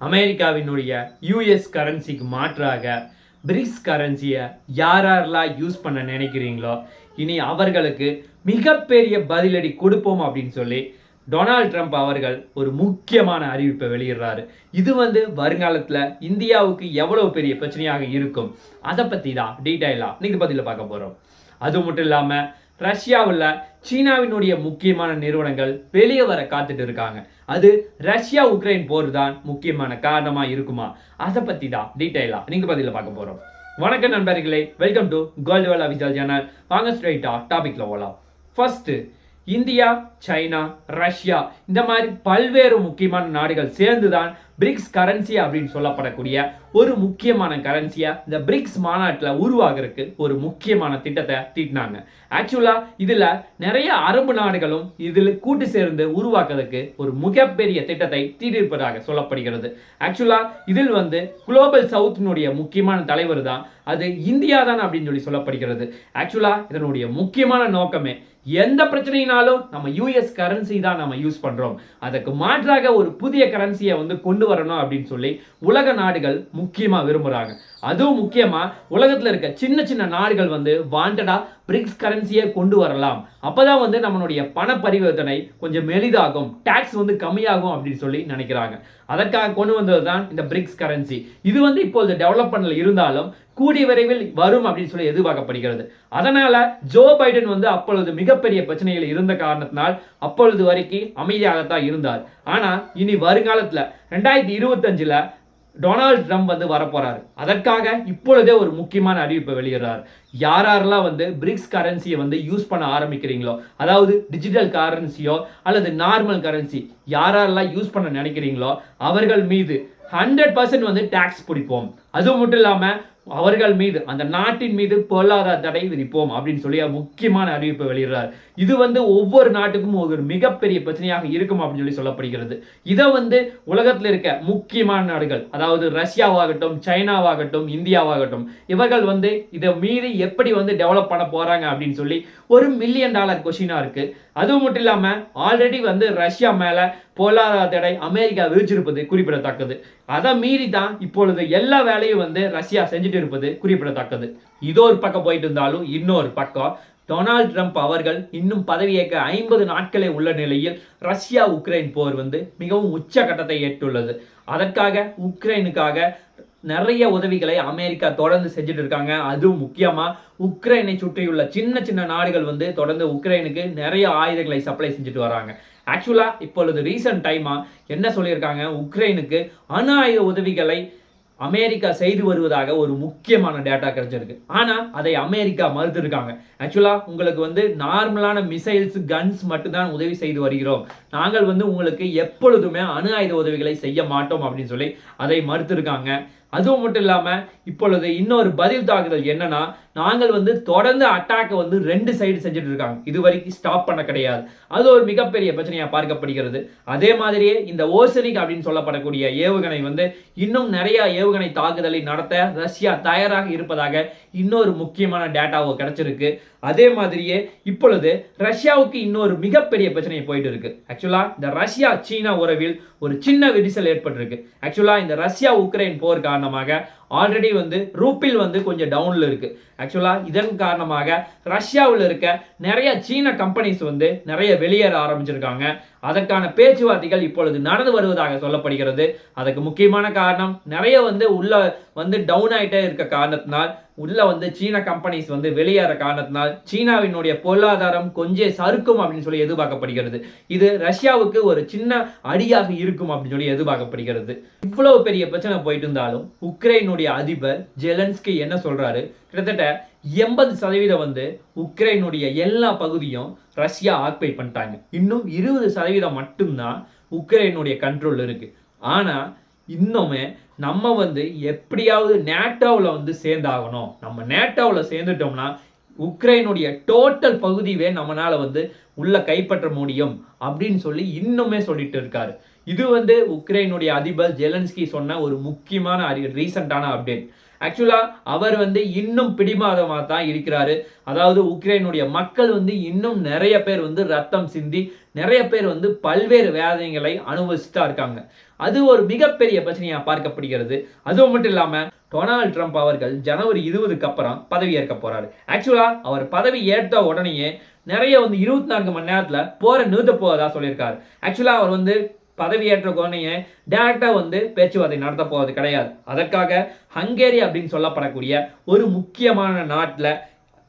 அமெரிக்காவினுடைய யூஎஸ் கரன்சிக்கு மாற்றாக பிரிக்ஸ் கரன்சியை யார் யாரெல்லாம் யூஸ் பண்ண நினைக்கிறீங்களோ இனி அவர்களுக்கு மிகப்பெரிய பதிலடி கொடுப்போம் அப்படின்னு சொல்லி டொனால்ட் ட்ரம்ப் அவர்கள் ஒரு முக்கியமான அறிவிப்பை வெளியிடுறாரு. இது வந்து வருங்காலத்தில் இந்தியாவுக்கு எவ்வளவு பெரிய பிரச்சனையாக இருக்கும்? அதை பற்றி தான் டீட்டெயிலாக இன்னைக்கு பதிலில் பார்க்க போகிறோம் அது மட்டும் இல்லாமல் ரஷ்யாவில் சீனாவினுடைய முக்கியமான நிறுவனங்கள் வெளியே வர காத்துட்டு இருக்காங்க. அது ரஷ்யா உக்ரைன் போர் தான் முக்கியமான காரணமாக இருக்குமா? அதை பற்றி தான் டீட்டெயிலாக நீங்கள் பதிலில் பார்க்க போகிறோம் வணக்கம் நண்பர்களே வெல்கம் டு கோல்டு வேல் அபிஜால் சேனல் வாங்க ஸ்ட்ரைட்டாக டாபிக்கில் போகலாம் ஃபஸ்ட்டு இந்தியா சைனா ரஷ்யா இந்த மாதிரி பல்வேறு முக்கியமான நாடுகள் சேர்ந்து தான் பிரிக்ஸ் கரன்சி அப்படின்னு சொல்லப்படக்கூடிய ஒரு முக்கியமான கரன்சியா இந்த பிரிக்ஸ் மாநாட்டில் உருவாகிறதுக்கு ஒரு முக்கியமான திட்டத்தை தீட்டினாங்க. ஆக்சுவலா இதுல நிறைய அரபு நாடுகளும் இதில் கூட்டு சேர்ந்து உருவாக்குறதுக்கு ஒரு மிகப்பெரிய திட்டத்தை தீட்டிருப்பதாக சொல்லப்படுகிறது. ஆக்சுவலா இதில் வந்து குளோபல் சவுத்தினுடைய முக்கியமான தலைவர் தான். அது இந்தியா தான் அப்படின்னு சொல்லி சொல்லப்படுகிறது. ஆக்சுவலா இதனுடைய முக்கியமான நோக்கமே எந்த பிரச்சனையினாலும் நம்ம யூஎஸ் கரன்சி தான் நம்ம யூஸ் பண்றோம். அதுக்கு மாற்றாக ஒரு புதிய கரன்சியை வந்து கொண்டு வரணும் அப்படின்னு சொல்லி உலக நாடுகள் முக்கியமா விரும்புகிறாங்க அதுவும் முக்கியமாக உலகத்தில் இருக்க சின்ன சின்ன நாடுகள் வந்து வாண்டடாக பிரிக்ஸ் கரன்சியை கொண்டு வரலாம். அப்போ தான் வந்து நம்மளுடைய பண பரிவர்த்தனை கொஞ்சம் எளிதாகும் டேக்ஸ் வந்து கம்மியாகும் அப்படின்னு சொல்லி நினைக்கிறாங்க. அதற்காக கொண்டு வந்தது தான் இந்த பிரிக்ஸ் கரன்சி இது வந்து இப்போது டெவலப்மெண்ட்டில் இருந்தாலும் கூடிய விரைவில் வரும் அப்படின்னு சொல்லி எதிர்பார்க்கப்படுகிறது. அதனால ஜோ பைடன் வந்து அப்பொழுது மிகப்பெரிய பிரச்சனைகள் இருந்த காரணத்தினால் அப்பொழுது வரைக்கும் அமைதியாகத்தான் இருந்தார். ஆனால் இனி வருங்காலத்தில் ரெண்டாயிரத்தி இருபத்தஞ்சில் டொனால்ட் ட்ரம்ப் வந்து வரப்போகிறாரு அதற்காக இப்பொழுதே ஒரு முக்கியமான அறிவிப்பை வெளியிடுறார். யார் யாரெல்லாம் வந்து பிரிக்ஸ் கரன்சியை வந்து யூஸ் பண்ண ஆரம்பிக்கிறீங்களோ அதாவது டிஜிட்டல் கரன்சியோ அல்லது நார்மல் கரன்சி யார் யாரெல்லாம் யூஸ் பண்ண நினைக்கிறீங்களோ அவர்கள் மீது ஹண்ட்ரட் பர்சன்ட் வந்து டேக்ஸ் பிடிப்போம். அது மட்டும் இல்லாமல் அவர்கள் மீது அந்த நாட்டின் மீது பொருளாதார தடை விதிப்போம் அப்படின்னு சொல்லி முக்கியமான அறிவிப்பை வெளியிடுறார். இது வந்து ஒவ்வொரு நாட்டுக்கும் ஒரு மிகப்பெரிய பிரச்சனையாக இருக்கும் அப்படின்னு சொல்லி சொல்லப்படுகிறது. இதை வந்து உலகத்தில் இருக்க முக்கியமான நாடுகள் அதாவது ரஷ்யாவாகட்டும் சைனாவாகட்டும் இந்தியாவாகட்டும் இவர்கள் வந்து இதை மீறி எப்படி வந்து டெவலப் பண்ண போறாங்க அப்படின்னு சொல்லி ஒரு மில்லியன் டாலர் கொஷினாக இருக்கு. அதுவும் மட்டும் இல்லாமல் ஆல்ரெடி வந்து ரஷ்யா மேலே பொருளாதார தடை அமெரிக்கா விதிச்சிருப்பது குறிப்பிடத்தக்கது. அதை மீறி தான் இப்பொழுது எல்லா வேலை வேலையும் வந்து ரஷ்யா செஞ்சுட்டு இருப்பது குறிப்பிடத்தக்கது. இதோ ஒரு பக்கம் போயிட்டு இருந்தாலும் இன்னொரு பக்கம் டொனால்ட் ட்ரம்ப் அவர்கள் இன்னும் பதவியேற்க ஐம்பது நாட்களே உள்ள நிலையில் ரஷ்யா உக்ரைன் போர் வந்து மிகவும் உச்சகட்டத்தை எட்டுள்ளது. அதற்காக உக்ரைனுக்காக நிறைய உதவிகளை அமெரிக்கா தொடர்ந்து செஞ்சுட்டு இருக்காங்க. அதுவும் முக்கியமாக உக்ரைனை சுற்றியுள்ள சின்ன சின்ன நாடுகள் வந்து தொடர்ந்து உக்ரைனுக்கு நிறைய ஆயுதங்களை சப்ளை செஞ்சுட்டு வராங்க. ஆக்சுவலா இப்பொழுது ரீசன்ட் டைமா என்ன சொல்லியிருக்காங்க? உக்ரைனுக்கு அணு ஆயுத உதவிகளை அமெரிக்கா செய்து வருவதாக ஒரு முக்கியமான டேட்டா கிடைச்சிருக்கு. ஆனால் அதை அமெரிக்கா மறுத்துருக்காங்க. ஆக்சுவலாக உங்களுக்கு வந்து நார்மலான மிசைல்ஸ் கன்ஸ் மட்டும்தான் உதவி செய்து வருகிறோம். நாங்கள் வந்து உங்களுக்கு எப்பொழுதுமே அணு ஆயுத உதவிகளை செய்ய மாட்டோம் அப்படின்னு சொல்லி அதை மறுத்துருக்காங்க. அதுவும் மட்டும் இல்லாமல் இப்பொழுது இன்னொரு பதில் தாக்குதல் என்னன்னா நாங்கள் வந்து தொடர்ந்து அட்டாக்கை வந்து ரெண்டு சைடு செஞ்சுட்டு இருக்காங்க. இது வரைக்கும் ஸ்டாப் பண்ண கிடையாது. அது ஒரு மிகப்பெரிய பிரச்சனையாக பார்க்கப்படுகிறது. அதே மாதிரியே இந்த ஓசனிக் அப்படின்னு சொல்லப்படக்கூடிய ஏவுகணை வந்து இன்னும் நிறைய ஏவுகணை தாக்குதலை நடத்த ரஷ்யா தயாராக இருப்பதாக இன்னொரு முக்கியமான டேட்டாவோ கிடைச்சிருக்கு. அதே மாதிரியே இப்பொழுது ரஷ்யாவுக்கு இன்னொரு மிகப்பெரிய பிரச்சனை போயிட்டு இருக்கு. ஆக்சுவலா இந்த ரஷ்யா சீனா உறவில் ஒரு சின்ன விரிசல் ஏற்பட்டிருக்கு. ஆக்சுவலா இந்த ரஷ்யா உக்ரைன் போருக்கான காரணமாக ஆல்ரெடி வந்து ரூபில் வந்து கொஞ்சம் டவுனில் இருக்குது ஆக்சுவலாக இதன் காரணமாக ரஷ்யாவில் இருக்க நிறைய சீன கம்பெனிஸ் வந்து நிறைய வெளியேற ஆரம்பிச்சிருக்காங்க. அதற்கான பேச்சுவார்த்தைகள் இப்பொழுது நடந்து வருவதாக சொல்லப்படுகிறது. அதுக்கு முக்கியமான காரணம் நிறைய வந்து உள்ள வந்து டவுன் ஆயிட்டே இருக்க காரணத்தினால் உள்ள வந்து சீன கம்பெனிஸ் வந்து வெளியேற காரணத்தினால் சீனாவினுடைய பொருளாதாரம் கொஞ்சம் சறுக்கும் அப்படின்னு சொல்லி எதிர்பார்க்கப்படுகிறது. இது ரஷ்யாவுக்கு ஒரு சின்ன அடியாக இருக்கும் அப்படின்னு சொல்லி எதிர்பார்க்கப்படுகிறது. இவ்வளவு பெரிய பிரச்சனை போயிட்டு இருந்தாலும் உக்ரைனுடைய அதிபர் ஜெலன்ஸ்கி என்ன சொல்றாரு? கிட்டத்தட்ட எண்பது சதவீதம் வந்து உக்ரைனுடைய எல்லா பகுதியும் ரஷ்யா ஆக்குபை பண்ணிட்டாங்க. இன்னும் இருபது சதவீதம் மட்டும்தான் உக்ரைனுடைய கண்ட்ரோல் இருக்கு. ஆனா இன்னுமே நம்ம வந்து எப்படியாவது நேட்டோவில் வந்து சேர்ந்தாகணும். நம்ம நேட்டோவில் சேர்ந்துட்டோம்னா உக்ரைனுடைய டோட்டல் பகுதியே நம்மளால வந்து உள்ள கைப்பற்ற முடியும் அப்படின்னு சொல்லி இன்னுமே சொல்லிட்டு இருக்காரு. இது வந்து உக்ரைனுடைய அதிபர் ஜெலன்ஸ்கி சொன்ன ஒரு முக்கியமான ரீசண்டான அப்டேட் ஆக்சுவலாக அவர் வந்து இன்னும் பிடிமாதமாக தான் இருக்கிறாரு. அதாவது உக்ரைனுடைய மக்கள் வந்து இன்னும் நிறைய பேர் வந்து ரத்தம் சிந்தி நிறைய பேர் வந்து பல்வேறு வேதனைகளை அனுபவிச்சுட்டா இருக்காங்க. அது ஒரு மிகப்பெரிய பிரச்சனையாக பார்க்கப்படுகிறது. அதுவும் மட்டும் இல்லாமல் டொனால்ட் ட்ரம்ப் அவர்கள் ஜனவரி இருபதுக்கு அப்புறம் பதவி ஏற்க போகிறாரு ஆக்சுவலாக அவர் பதவி ஏற்ற உடனேயே நிறைய வந்து இருபத்தி நான்கு மணி நேரத்தில் போரை நிறுத்த போவதாக சொல்லியிருக்காரு. ஆக்சுவலாக அவர் வந்து பதவியேற்ற உடனேயே டேரக்டா வந்து பேச்சுவார்த்தை நடத்த போவது கிடையாது. அதற்காக ஹங்கேரி அப்படின்னு சொல்லப்படக்கூடிய ஒரு முக்கியமான நாட்டில்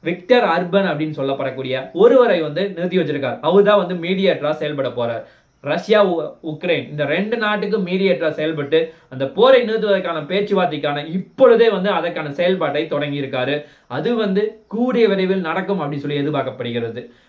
விக்டர் அர்பன் அப்படின்னு சொல்லப்படக்கூடிய ஒருவரை வந்து நிறுத்தி வச்சிருக்கார். அவர் தான் வந்து மீடியேட்டராக செயல்பட போறார். ரஷ்யா உ- உக்ரைன் இந்த ரெண்டு நாட்டுக்கும் மீடியேட்டராக செயல்பட்டு அந்த போரை நிறுத்துவதற்கான பேச்சுவார்த்தைக்கான இப்பொழுதே வந்து அதற்கான செயல்பாட்டை தொடங்கியிருக்காரு. அது வந்து கூடிய விரைவில் நடக்கும் அப்படின்னு சொல்லி எதிர்பார்க்கப்படுகிறது.